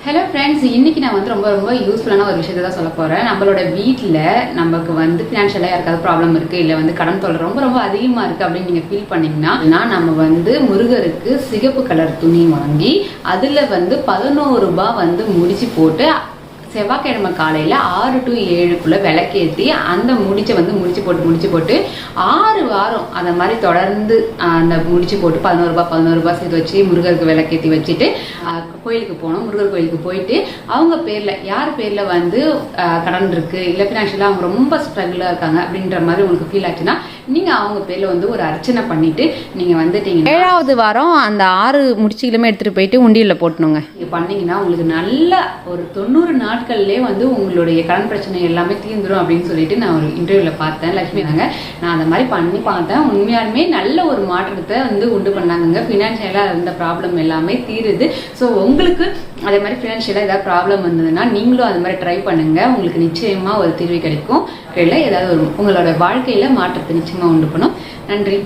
Hello friends இன்னைக்கு நான் வந்து ரொம்ப ரொம்ப யூஸ்ஃபுல்லான ஒரு விஷயத்தை தான் சொல்ல போகிறேன் நம்மளோட வீட்டில் நமக்கு வந்து ஃபினான்ஷியலாக யாருக்காவது ப்ராப்ளம் இருக்குது இல்லை வந்து கடன் தொல்லை ரொம்ப ரொம்ப அதிகமாக இருக்குது அப்படின்னு நீங்கள் ஃபீல் பண்ணீங்கன்னா நான் நம்ம வந்து முருகருக்கு சிகப்பு கலர் துணி வாங்கி அதில் வந்து பதினோரு ரூபாய் வந்து முடிச்சு போட்டு செவ்வாய்க்கிழமை காலையில் ஆறு டு ஏழுக்குள்ளே விளக்கேற்றி அந்த முடிச்சை வந்து முடிச்சு போட்டு முடிச்சு போட்டு ஆறு வாரம் அந்த மாதிரி தொடர்ந்து அந்த முடிச்சு போட்டு பதினோரு ரூபாய் பதினோரு ரூபாய் சேர்த்து வச்சு முருகருக்கு விளக்கேற்றி வச்சுட்டு கோயிலுக்கு போனோம். முருகர் கோயிலுக்கு போயிட்டு அவங்க பேரில் யார் பேரில் வந்து கடன் இருக்குது இல்லை ஃபினான்ஷியலாக அவங்க ரொம்ப ஸ்ட்ரகிளாக இருக்காங்க அப்படின்ற மாதிரி உங்களுக்கு ஃபீல் ஆச்சுன்னா நீங்கள் அவங்க பேரில் வந்து ஒரு அர்ச்சனை பண்ணிட்டு நீங்கள் வந்துட்டீங்க ஏழாவது வாரம் அந்த ஆறு முடிச்சுகளுமே எடுத்துகிட்டு போயிட்டு உண்டியலில் போட்டணுங்க. நீங்கள் பண்ணீங்கன்னா உங்களுக்கு நல்ல ஒரு தொண்ணூறு நாட்கள்லேயே வந்து உங்களுடைய கடன் பிரச்சனை எல்லாமே தீர்ந்துரும் அப்படின்னு சொல்லிட்டு நான் ஒரு இன்டர்வியூவில் பார்த்தேன் லக்ஷ்மி தாங்க நான் அந்த மாதிரி பண்ணி பார்த்தேன். உண்மையாலுமே நல்ல ஒரு மாற்றத்தை வந்து உண்டு பண்ணாங்கங்க. ஃபினான்ஷியலாக இருந்த ப்ராப்ளம் எல்லாமே தீருது. ஸோ உங்களுக்கு அதே மாதிரி ஃபினான்ஷியலாக ஏதாவது ப்ராப்ளம் வந்ததுன்னா நீங்களும் அது மாதிரி ட்ரை பண்ணுங்கள் உங்களுக்கு நிச்சயமாக ஒரு தீர்வு கிடைக்கும். இல்லை ஏதாவது ஒரு உங்களோட வாழ்க்கையில் மாற்றத்தை நிச்சயமாக உண்டு பண்ணும். நன்றி.